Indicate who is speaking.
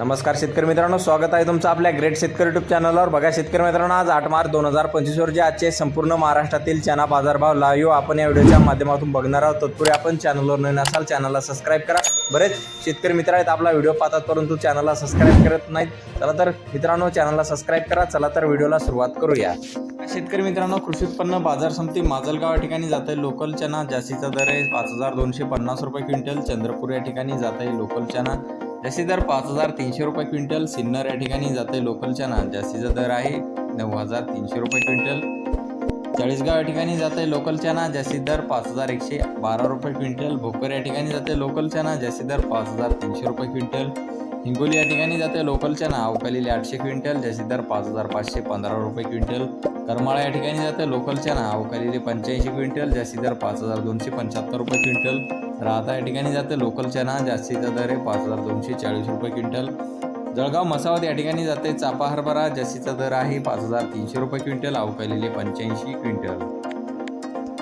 Speaker 1: नमस्कार शेतकरी मित्रांनो स्वागत आहे तुमचं आपल्या ग्रेट शेतकरी युट्यूब चॅनलवर बघा शेतकरी मित्रांनो आज आठ मार्च दोन हजार पंचवीसवर जे आजचे संपूर्ण महाराष्ट्रातील चना बाजारभाव लाईव्ह आपण या व्हिडिओच्या माध्यमातून बघणार आहोत. तत्पूर्वी आपण चॅनलवर नवीन असाल चॅनलला सबस्क्राईब करा. बरेच शेतकरी मित्र आहेत आपला व्हिडिओ पाहतात परंतु चॅनलला सबस्क्राईब करत नाहीत. चला तर मित्रांनो चॅनलला सबस्क्राईब करा. चला तर व्हिडिओला सुरुवात करूया. शेतकरी मित्रांनो कृषी उत्पन्न बाजार समिती माजलगाव या ठिकाणी जात. आहे लोकल चना जास्तीचा दर आहे पाच हजार दोनशे पन्नास रुपये क्विंटल. चंद्रपूर या ठिकाणी जात आहे लोकल चना. जास्तीत दर पाच हजार तीनशे रुपये क्विंटल. सिन्नर या ठिकाणी जाते लोकलच्या ना जास्तीचा दर आहे नऊ हजार तीनशे रुपये क्विंटल. चाळीसगाव या ठिकाणी जाते आहे ना जास्तीत दर पाच हजार एकशे बारा रुपये क्विंटल. भोकर या ठिकाणी जाते लोकलच्या ना जास्तीत दर पाच हजार तीनशे रुपये क्विंटल. हिंगोली या ठिकाणी जाते लोकलच्या ना अवकालीले आठशे क्विंटल जास्तीत दर पाच हजार पाचशे पंधरा रुपये क्विंटल. करमाळा या ठिकाणी जाते लोकलच्या ना अवकालीले पंच्याऐंशी क्विंटल जास्तीत दर पाच हजार दोनशे पंच्याहत्तर रुपये क्विंटल. राहता या ठिकाणी जाते. लोकल चना जास्तीचा दर आहे पाच हजार दोनशे चाळीस रुपये क्विंटल. जळगाव मसावत या ठिकाणी जाते. चापा हरभरा जास्तीचा दर आहे पाच हजार तीनशे रुपये क्विंटल. अवकालेले पंच्याऐंशी क्विंटल.